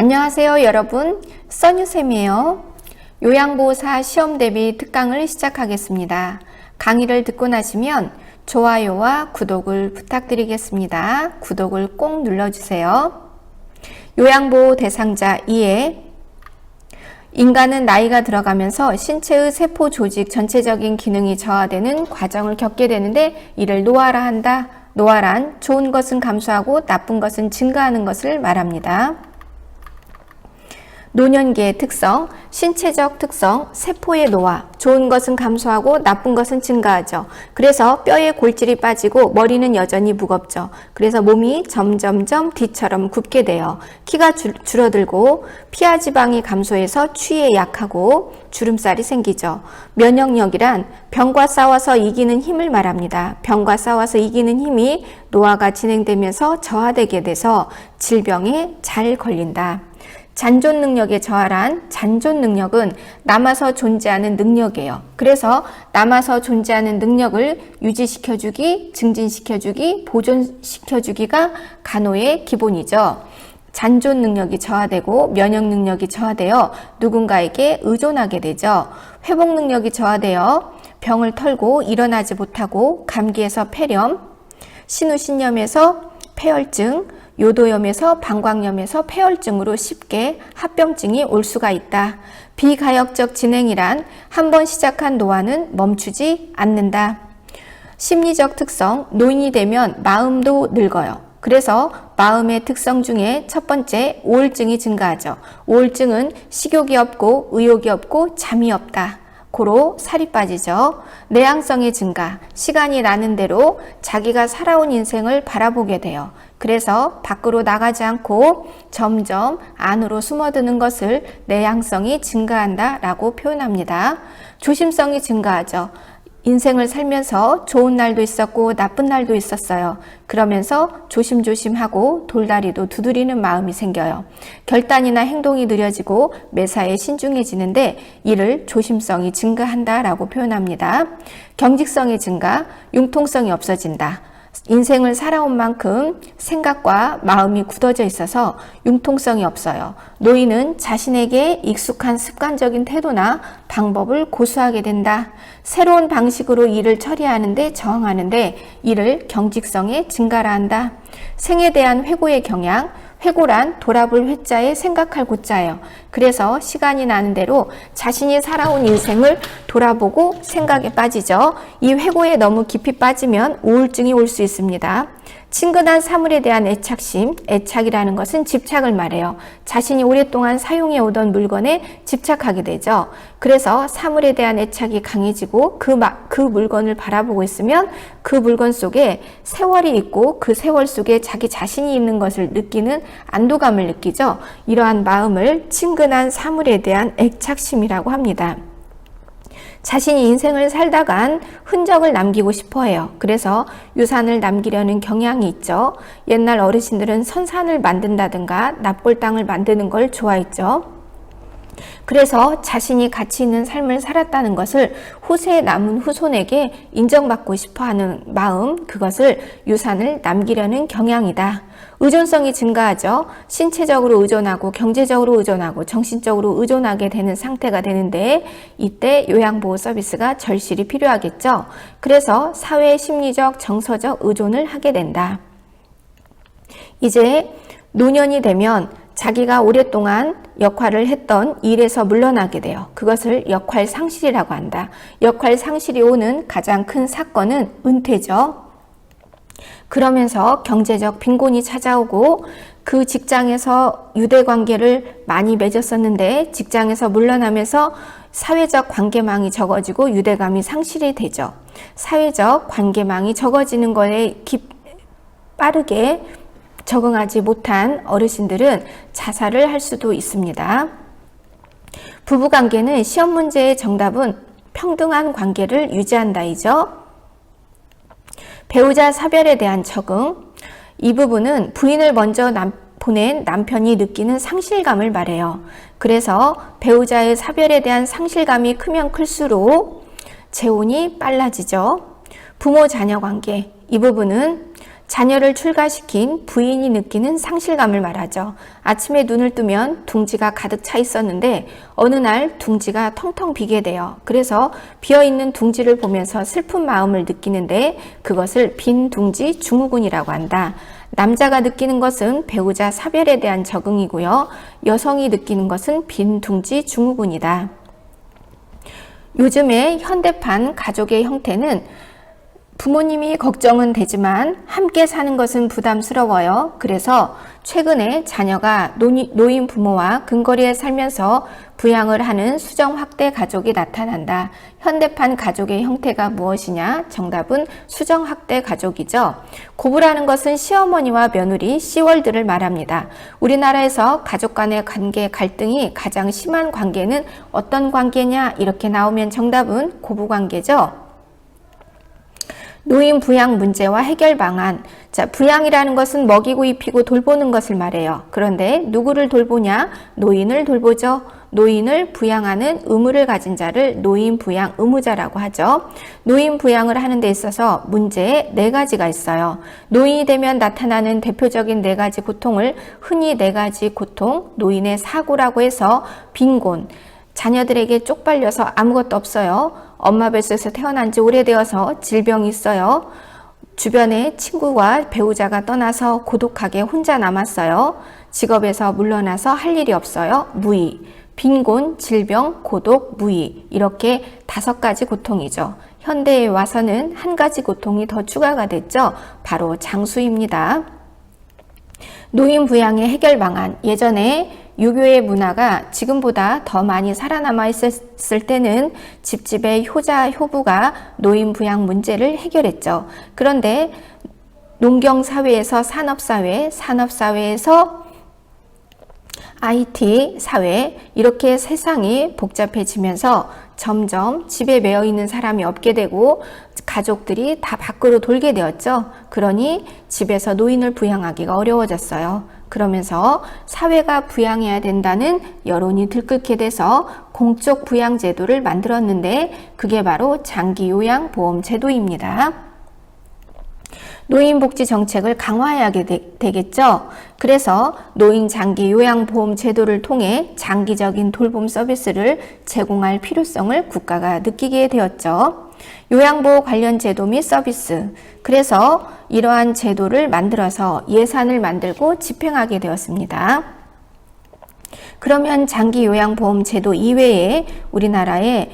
안녕하세요 여러분. 써뉴쌤이에요. 요양보호사 시험 대비 특강을 시작하겠습니다. 강의를 듣고 나시면 좋아요와 구독을 부탁드리겠습니다. 구독을 꼭 눌러주세요. 요양보호 대상자 2에 인간은 나이가 들어가면서 신체의 세포 조직 전체적인 기능이 저하되는 과정을 겪게 되는데 이를 노화라 한다. 노화란 좋은 것은 감소하고 나쁜 것은 증가하는 것을 말합니다. 노년기의 특성, 신체적 특성, 세포의 노화. 좋은 것은 감소하고 나쁜 것은 증가하죠. 그래서 뼈에 골질이 빠지고 머리는 여전히 무겁죠. 그래서 몸이 점점점 뒤처럼 굽게 돼요. 키가 줄, 줄어들고 피하 지방이 감소해서 추위에 약하고 주름살이 생기죠. 면역력이란 병과 싸워서 이기는 힘을 말합니다. 병과 싸워서 이기는 힘이 노화가 진행되면서 저하되게 돼서 질병에 잘 걸린다. 잔존 능력의 저하란 잔존 능력은 남아서 존재하는 능력이에요. 그래서 남아서 존재하는 능력을 유지시켜주기, 증진시켜주기, 보존시켜주기가 간호의 기본이죠. 잔존 능력이 저하되고 면역 능력이 저하되어 누군가에게 의존하게 되죠. 회복 능력이 저하되어 병을 털고 일어나지 못하고 감기에서 폐렴, 신우신염에서 폐혈증, 요도염에서 방광염에서 폐혈증으로 쉽게 합병증이 올 수가 있다. 비가역적 진행이란 한 번 시작한 노화는 멈추지 않는다. 심리적 특성, 노인이 되면 마음도 늙어요. 그래서 마음의 특성 중에 첫 번째 우울증이 증가하죠. 우울증은 식욕이 없고 의욕이 없고 잠이 없다. 고로 살이 빠지죠. 내향성의 증가, 시간이 나는 대로 자기가 살아온 인생을 바라보게 돼요. 그래서 밖으로 나가지 않고 점점 안으로 숨어드는 것을 내향성이 증가한다 라고 표현합니다. 조심성이 증가하죠. 인생을 살면서 좋은 날도 있었고 나쁜 날도 있었어요. 그러면서 조심조심하고 돌다리도 두드리는 마음이 생겨요. 결단이나 행동이 느려지고 매사에 신중해지는데 이를 조심성이 증가한다라고 표현합니다. 경직성의 증가, 융통성이 없어진다. 인생을 살아온 만큼 생각과 마음이 굳어져 있어서 융통성이 없어요. 노인은 자신에게 익숙한 습관적인 태도나 방법을 고수하게 된다. 새로운 방식으로 일을 처리하는데 저항하는데 이를 경직성의 증가라 한다. 생에 대한 회고의 경향, 회고란 돌아볼 회자에 생각할 고자예요. 그래서 시간이 나는 대로 자신이 살아온 인생을 돌아보고 생각에 빠지죠. 이 회고에 너무 깊이 빠지면 우울증이 올 수 있습니다. 친근한 사물에 대한 애착심, 애착이라는 것은 집착을 말해요. 자신이 오랫동안 사용해 오던 물건에 집착하게 되죠. 그래서 사물에 대한 애착이 강해지고 그, 그 물건을 바라보고 있으면 그 물건 속에 세월이 있고 그 세월 속에 자기 자신이 있는 것을 느끼는 안도감을 느끼죠. 이러한 마음을 친근한 사물에 대한 애착심이라고 합니다. 자신이 인생을 살다 간 흔적을 남기고 싶어 해요. 그래서 유산을 남기려는 경향이 있죠. 옛날 어르신들은 선산을 만든다든가 납골당을 만드는 걸 좋아했죠. 그래서 자신이 가치 있는 삶을 살았다는 것을 후세에 남은 후손에게 인정받고 싶어 하는 마음, 그것을 유산을 남기려는 경향이다. 의존성이 증가하죠. 신체적으로 의존하고 경제적으로 의존하고 정신적으로 의존하게 되는 상태가 되는데 이때 요양보호 서비스가 절실히 필요하겠죠. 그래서 사회 심리적 정서적 의존을 하게 된다. 이제 노년이 되면 자기가 오랫동안 역할을 했던 일에서 물러나게 돼요. 그것을 역할 상실이라고 한다. 역할 상실이 오는 가장 큰 사건은 은퇴죠. 그러면서 경제적 빈곤이 찾아오고 그 직장에서 유대 관계를 많이 맺었었는데 직장에서 물러나면서 사회적 관계망이 적어지고 유대감이 상실이 되죠. 사회적 관계망이 적어지는 거에 깊, 빠르게 적응하지 못한 어르신들은 자살을 할 수도 있습니다. 부부관계는 시험 문제의 정답은 평등한 관계를 유지한다이죠. 배우자 사별에 대한 적응. 이 부분은 부인을 먼저 남, 보낸 남편이 느끼는 상실감을 말해요. 그래서 배우자의 사별에 대한 상실감이 크면 클수록 재혼이 빨라지죠. 부모 자녀 관계. 이 부분은 자녀를 출가시킨 부인이 느끼는 상실감을 말하죠. 아침에 눈을 뜨면 둥지가 가득 차 있었는데 어느 날 둥지가 텅텅 비게 돼요. 그래서 비어 있는 둥지를 보면서 슬픈 마음을 느끼는데 그것을 빈 둥지 증후군이라고 한다. 남자가 느끼는 것은 배우자 사별에 대한 적응이고요. 여성이 느끼는 것은 빈 둥지 증후군이다. 요즘의 현대판 가족의 형태는 부모님이 걱정은 되지만 함께 사는 것은 부담스러워요. 그래서 최근에 자녀가 노인 부모와 근거리에 살면서 부양을 하는 수정 확대 가족이 나타난다. 현대판 가족의 형태가 무엇이냐? 정답은 수정 확대 가족이죠. 고부라는 것은 시어머니와 며느리, 시월들을 말합니다. 우리나라에서 가족 간의 관계 갈등이 가장 심한 관계는 어떤 관계냐? 이렇게 나오면 정답은 고부 관계죠. 노인 부양 문제와 해결 방안. 자, 부양이라는 것은 먹이고 입히고 돌보는 것을 말해요. 그런데 누구를 돌보냐? 노인을 돌보죠. 노인을 부양하는 의무를 가진 자를 노인 부양 의무자라고 하죠. 노인 부양을 하는 데 있어서 문제에 네 가지가 있어요. 노인이 되면 나타나는 대표적인 네 가지 고통을 흔히 네 가지 고통, 노인의 사고라고 해서 빈곤, 자녀들에게 쪽팔려서 아무것도 없어요. 엄마 뱃속에서 태어난 지 오래되어서 질병이 있어요. 주변에 친구와 배우자가 떠나서 고독하게 혼자 남았어요. 직업에서 물러나서 할 일이 없어요. 무의. 빈곤, 질병, 고독, 무의. 이렇게 다섯 가지 고통이죠. 현대에 와서는 한 가지 고통이 더 추가가 됐죠. 바로 장수입니다. 노인 부양의 해결 방안. 예전에 유교의 문화가 지금보다 더 많이 살아남아 있었을 때는 집집의 효자, 효부가 노인 부양 문제를 해결했죠. 그런데 농경 사회에서 산업 사회, 산업 사회에서 IT 사회 이렇게 세상이 복잡해지면서 점점 집에 매여 있는 사람이 없게 되고 가족들이 다 밖으로 돌게 되었죠. 그러니 집에서 노인을 부양하기가 어려워졌어요. 그러면서 사회가 부양해야 된다는 여론이 들끓게 돼서 공적 부양 제도를 만들었는데 그게 바로 장기 요양 보험 제도입니다. 노인복지 정책을 강화해야 되겠죠. 그래서 노인 장기 요양보험 제도를 통해 장기적인 돌봄 서비스를 제공할 필요성을 국가가 느끼게 되었죠. 요양보호 관련 제도 및 서비스. 그래서 이러한 제도를 만들어서 예산을 만들고 집행하게 되었습니다. 그러면 장기 요양보험 제도 이외에 우리나라에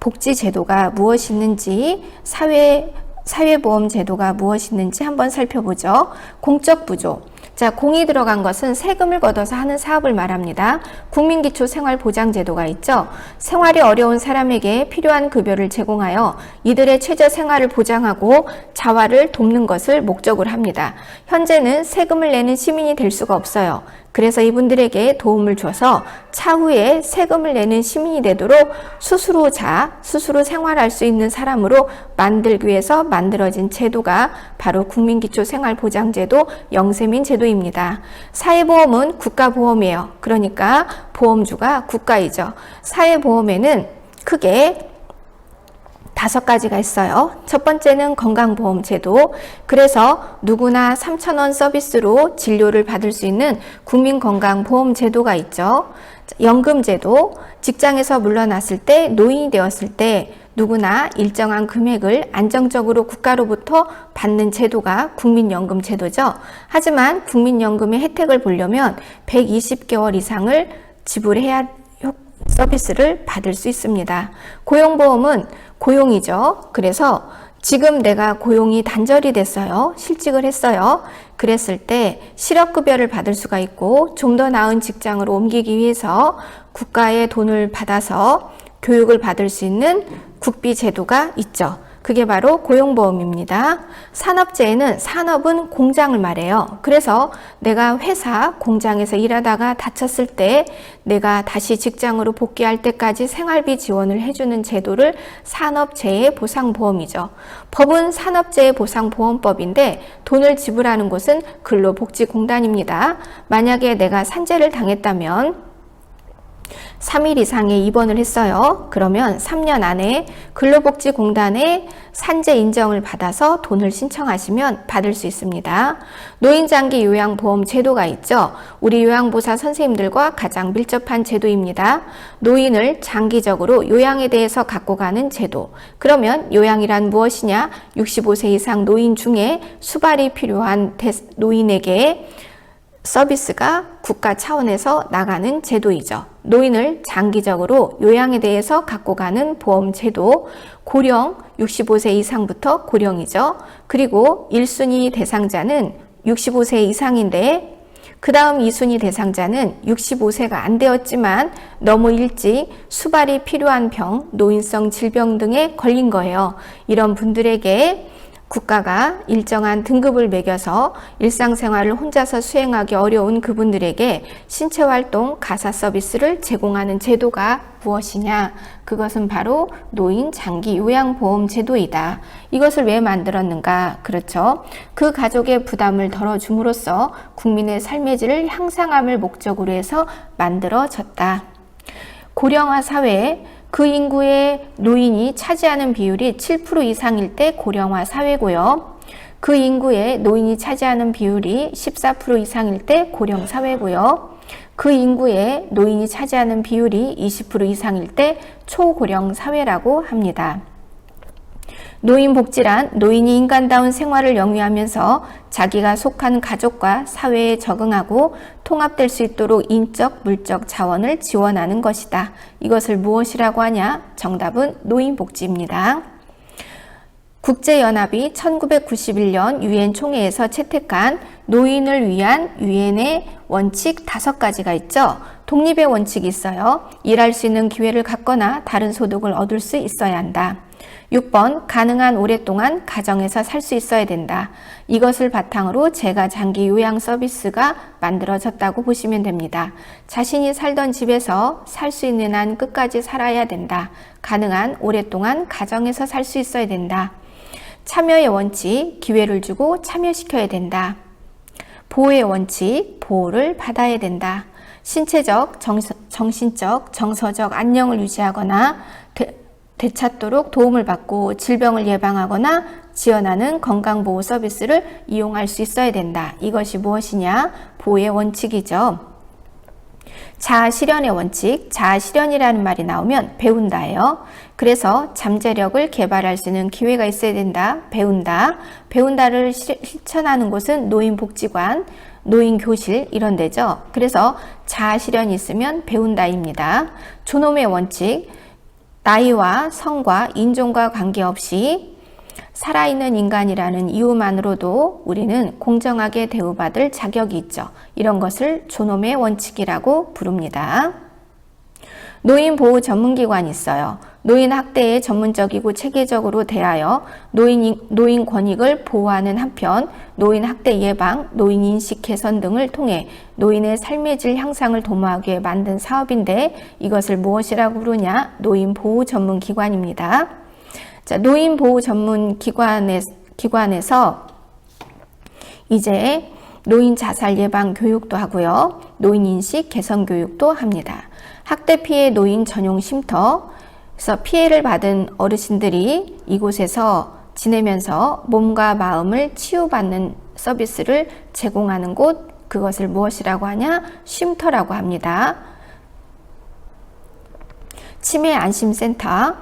복지 제도가 무엇이 있는지 사회 사회보험 제도가 무엇이 있는지 한번 살펴보죠. 공적 부조. 자, 공이 들어간 것은 세금을 걷어서 하는 사업을 말합니다. 국민기초생활보장제도가 있죠. 생활이 어려운 사람에게 필요한 급여를 제공하여 이들의 최저 생활을 보장하고 자활을 돕는 것을 목적으로 합니다. 현재는 세금을 내는 시민이 될 수가 없어요. 그래서 이분들에게 도움을 줘서 차후에 세금을 내는 시민이 되도록 스스로 자, 스스로 생활할 수 있는 사람으로 만들기 위해서 만들어진 제도가 바로 국민기초생활보장제도 영세민 제도입니다. 사회보험은 국가보험이에요. 그러니까 보험주가 국가이죠. 사회보험에는 크게 다섯 가지가 있어요. 첫 번째는 건강보험 제도. 그래서 누구나 3,000원 서비스로 진료를 받을 수 있는 국민건강보험 제도가 있죠. 연금 제도. 직장에서 물러났을 때, 노인이 되었을 때 누구나 일정한 금액을 안정적으로 국가로부터 받는 제도가 국민연금 제도죠. 하지만 국민연금의 혜택을 보려면 120개월 이상을 지불해야 서비스를 받을 수 있습니다. 고용보험은 고용이죠. 그래서 지금 내가 고용이 단절이 됐어요. 실직을 했어요. 그랬을 때 실업급여를 받을 수가 있고 좀 더 나은 직장으로 옮기기 위해서 국가의 돈을 받아서 교육을 받을 수 있는 국비 제도가 있죠. 그게 바로 고용보험입니다. 산업재해는 산업은 공장을 말해요. 그래서 내가 회사, 공장에서 일하다가 다쳤을 때 내가 다시 직장으로 복귀할 때까지 생활비 지원을 해주는 제도를 산업재해 보상보험이죠. 법은 산업재해 보상보험법인데 돈을 지불하는 곳은 근로복지공단입니다. 만약에 내가 산재를 당했다면 3일 이상의 입원을 했어요. 그러면 3년 안에 근로복지공단에 산재 인정을 받아서 돈을 신청하시면 받을 수 있습니다. 노인장기 요양보험 제도가 있죠. 우리 요양보사 선생님들과 가장 밀접한 제도입니다. 노인을 장기적으로 요양에 대해서 갖고 가는 제도. 그러면 요양이란 무엇이냐? 65세 이상 노인 중에 수발이 필요한 노인에게 서비스가 국가 차원에서 나가는 제도이죠. 노인을 장기적으로 요양에 대해서 갖고 가는 보험 제도, 고령 65세 이상부터 고령이죠. 그리고 1순위 대상자는 65세 이상인데 그 다음 2순위 대상자는 65세가 안 되었지만 너무 일찍 수발이 필요한 병, 노인성 질병 등에 걸린 거예요. 이런 분들에게 국가가 일정한 등급을 매겨서 일상생활을 혼자서 수행하기 어려운 그분들에게 신체활동 가사 서비스를 제공하는 제도가 무엇이냐? 그것은 바로 노인 장기 요양보험 제도이다. 이것을 왜 만들었는가? 그렇죠. 그 가족의 부담을 덜어줌으로써 국민의 삶의 질을 향상함을 목적으로 해서 만들어졌다. 고령화 사회에 그 인구의 노인이 차지하는 비율이 7% 이상일 때 고령화 사회고요. 그 인구의 노인이 차지하는 비율이 14% 이상일 때 고령 사회고요. 그 인구의 노인이 차지하는 비율이 20% 이상일 때 초고령 사회라고 합니다. 노인복지란 노인이 인간다운 생활을 영위하면서 자기가 속한 가족과 사회에 적응하고 통합될 수 있도록 인적, 물적 자원을 지원하는 것이다. 이것을 무엇이라고 하냐? 정답은 노인복지입니다. 국제연합이 1991년 유엔 총회에서 채택한 노인을 위한 유엔의 원칙 다섯 가지가 있죠. 독립의 원칙이 있어요. 일할 수 있는 기회를 갖거나 다른 소득을 얻을 수 있어야 한다. 6번 가능한 오랫동안 가정에서 살 수 있어야 된다. 이것을 바탕으로 제가 장기 요양 서비스가 만들어졌다고 보시면 됩니다. 자신이 살던 집에서 살 수 있는 한 끝까지 살아야 된다. 가능한 오랫동안 가정에서 살 수 있어야 된다. 참여의 원칙, 기회를 주고 참여시켜야 된다. 보호의 원칙, 보호를 받아야 된다. 신체적, 정신적, 정서적 안녕을 유지하거나 되찾도록 도움을 받고 질병을 예방하거나 지원하는 건강보호 서비스를 이용할 수 있어야 된다. 이것이 무엇이냐? 보호의 원칙이죠. 자아 실현의 원칙, 자아 실현이라는 말이 나오면 배운다예요. 그래서 잠재력을 개발할 수 있는 기회가 있어야 된다. 배운다. 배운다를 실천하는 곳은 노인복지관, 노인교실 이런 데죠. 그래서 자아 실현이 있으면 배운다입니다. 존엄의 원칙, 나이와 성과 인종과 관계없이 살아있는 인간이라는 이유만으로도 우리는 공정하게 대우받을 자격이 있죠. 이런 것을 존엄의 원칙이라고 부릅니다. 노인 보호 전문기관이 있어요. 노인 학대에 전문적이고 체계적으로 대하여 노인, 노인 권익을 보호하는 한편 노인 학대 예방, 노인 인식 개선 등을 통해 노인의 삶의 질 향상을 도모하기 위해 만든 사업인데 이것을 무엇이라고 부르냐? 노인 보호 전문 기관입니다. 자, 노인 보호 전문 기관에, 기관에서 이제 노인 자살 예방 교육도 하고요. 노인 인식 개선 교육도 합니다. 학대 피해 노인 전용 쉼터, 그래서 피해를 받은 어르신들이 이곳에서 지내면서 몸과 마음을 치유받는 서비스를 제공하는 곳, 그것을 무엇이라고 하냐? 쉼터라고 합니다. 치매 안심센터.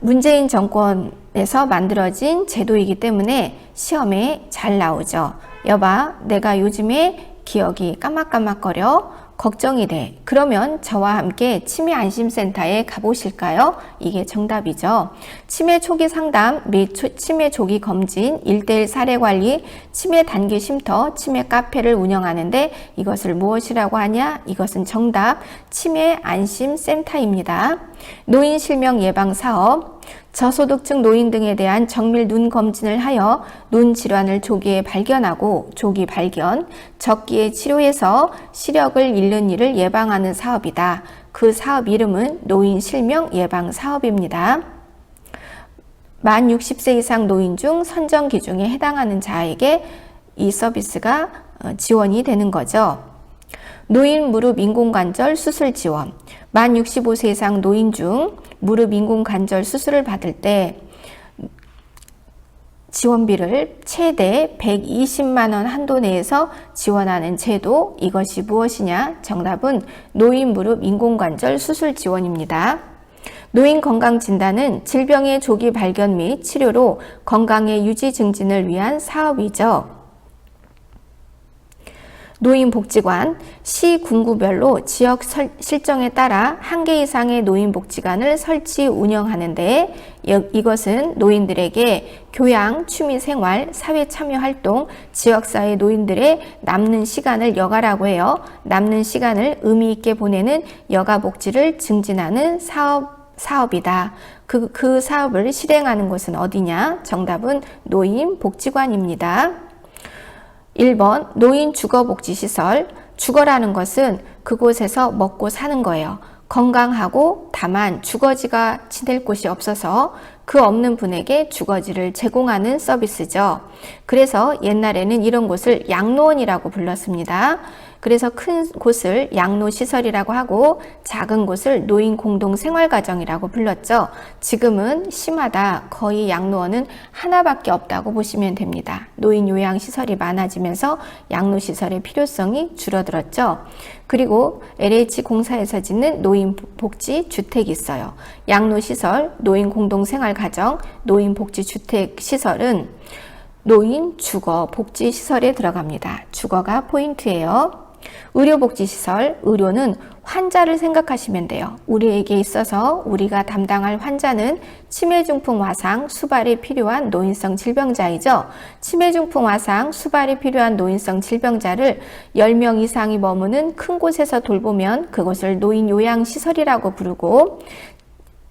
문재인 정권에서 만들어진 제도이기 때문에 시험에 잘 나오죠. 여봐, 내가 요즘에 기억이 까막까막거려. 걱정이 돼. 그러면 저와 함께 치매 안심센터에 가보실까요? 이게 정답이죠. 치매 초기 상담 및 치매 조기 검진, 일대일 사례 관리, 치매 단기 쉼터, 치매 카페를 운영하는데 이것을 무엇이라고 하냐? 이것은 정답. 치매 안심센터입니다. 노인 실명 예방 사업, 저소득층 노인 등에 대한 정밀 눈 검진을 하여 눈 질환을 조기에 발견하고 조기 발견, 적기에 치료해서 시력을 잃는 일을 예방하는 사업이다. 그 사업 이름은 노인 실명 예방 사업입니다. 만 60세 이상 노인 중 선정 기준에 해당하는 자에게 이 서비스가 어, 지원이 되는 거죠. 노인 무릎 인공관절 수술 지원. 만 65세 이상 노인 중 무릎 인공관절 수술을 받을 때 지원비를 최대 120만 원 한도 내에서 지원하는 제도 이것이 무엇이냐? 정답은 노인 무릎 인공관절 수술 지원입니다. 노인 건강 진단은 질병의 조기 발견 및 치료로 건강의 유지 증진을 위한 사업이죠. 노인복지관, 시 군구별로 지역 설, 실정에 따라 한 개 이상의 노인복지관을 설치 운영하는데 이것은 노인들에게 교양, 취미생활, 사회참여활동, 지역사회 노인들의 남는 시간을 여가라고 해요. 남는 시간을 의미 있게 보내는 여가복지를 증진하는 사업 사업이다. 그, 그 사업을 실행하는 곳은 어디냐? 정답은 노인복지관입니다. 1번 노인 주거복지시설. 주거라는 것은 그곳에서 먹고 사는 거예요. 건강하고 다만 주거지가 지낼 곳이 없어서 그 없는 분에게 주거지를 제공하는 서비스죠. 그래서 옛날에는 이런 곳을 양로원이라고 불렀습니다. 그래서 큰 곳을 양로시설이라고 하고 작은 곳을 노인 공동 생활가정이라고 불렀죠. 지금은 심하다. 거의 양로원은 하나밖에 없다고 보시면 됩니다. 노인 요양시설이 많아지면서 양로시설의 필요성이 줄어들었죠. 그리고 LH 공사에서 짓는 노인 복지 주택이 있어요. 양로 시설, 노인 공동 생활 가정, 노인 복지 주택 시설은 노인 주거 복지 시설에 들어갑니다. 주거가 포인트예요. 의료복지시설, 의료는 환자를 생각하시면 돼요. 우리에게 있어서 우리가 담당할 환자는 치매중풍 화상, 수발이 필요한 노인성 질병자이죠. 치매중풍 화상, 수발이 필요한 노인성 질병자를 10명 이상이 머무는 큰 곳에서 돌보면 그것을 노인 요양시설이라고 부르고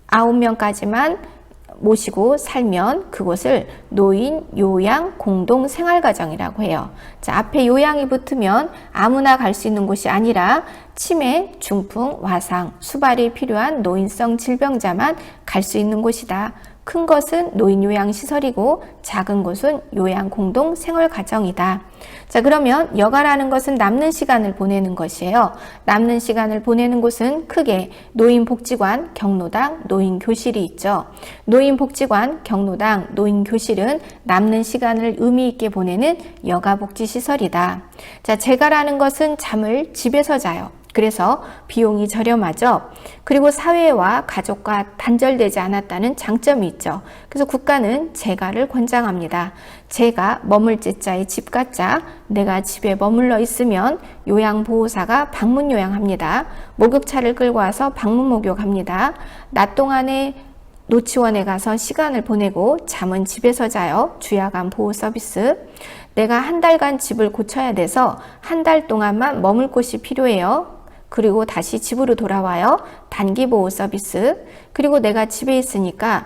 9명까지만 모시고 살면 그곳을 노인 요양 공동 생활 가정이라고 해요. 자, 앞에 요양이 붙으면 아무나 갈 수 있는 곳이 아니라 치매, 중풍, 화상, 수발이 필요한 노인성 질병자만 갈 수 있는 곳이다. 큰 것은 노인 요양 시설이고 작은 곳은 요양 공동 생활 가정이다. 자, 그러면 여가라는 것은 남는 시간을 보내는 것이에요. 남는 시간을 보내는 곳은 크게 노인 복지관, 경로당, 노인 교실이 있죠. 노인 복지관, 경로당, 노인 교실은 남는 시간을 의미 있게 보내는 여가 복지 시설이다. 자, 제가라는 것은 잠을 집에서 자요. 그래서 비용이 저렴하죠. 그리고 사회와 가족과 단절되지 않았다는 장점이 있죠. 그래서 국가는 재가를 권장합니다. 재가 머물지자의 집가자 내가 집에 머물러 있으면 요양보호사가 방문 요양합니다. 목욕차를 끌고 와서 방문 목욕합니다. 낮 동안에 노치원에 가서 시간을 보내고 잠은 집에서 자요. 주야간 보호 서비스. 내가 한 달간 집을 고쳐야 돼서 한 달 동안만 머물 곳이 필요해요. 그리고 다시 집으로 돌아와요. 단기 보호 서비스. 그리고 내가 집에 있으니까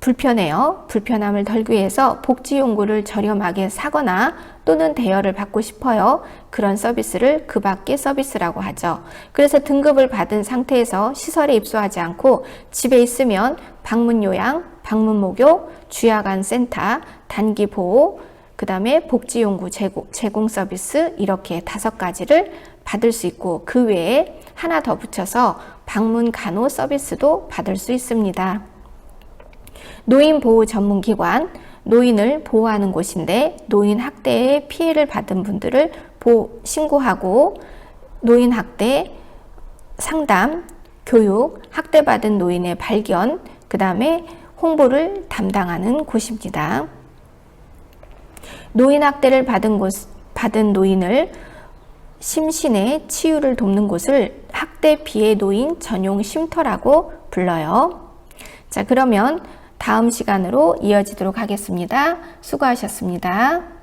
불편해요. 불편함을 덜기 위해서 복지 용구를 저렴하게 사거나 또는 대여를 받고 싶어요. 그런 서비스를 그 밖의 서비스라고 하죠. 그래서 등급을 받은 상태에서 시설에 입소하지 않고 집에 있으면 방문 요양, 방문 목욕, 주야간 센터, 단기 보호, 그 다음에 복지 용구 제공, 제공 서비스 이렇게 다섯 가지를 받을 수 있고 그 외에 하나 더 붙여서 방문 간호 서비스도 받을 수 있습니다. 노인 보호 전문 기관, 노인을 보호하는 곳인데 노인 학대에 피해를 받은 분들을 보, 신고하고 노인 학대 상담, 교육, 학대받은 노인의 발견, 그 다음에 홍보를 담당하는 곳입니다. 노인 학대를 받은 곳, 받은 노인을 심신의 치유를 돕는 곳을 학대 비해 노인 전용 쉼터라고 불러요. 자, 그러면 다음 시간으로 이어지도록 하겠습니다. 수고하셨습니다.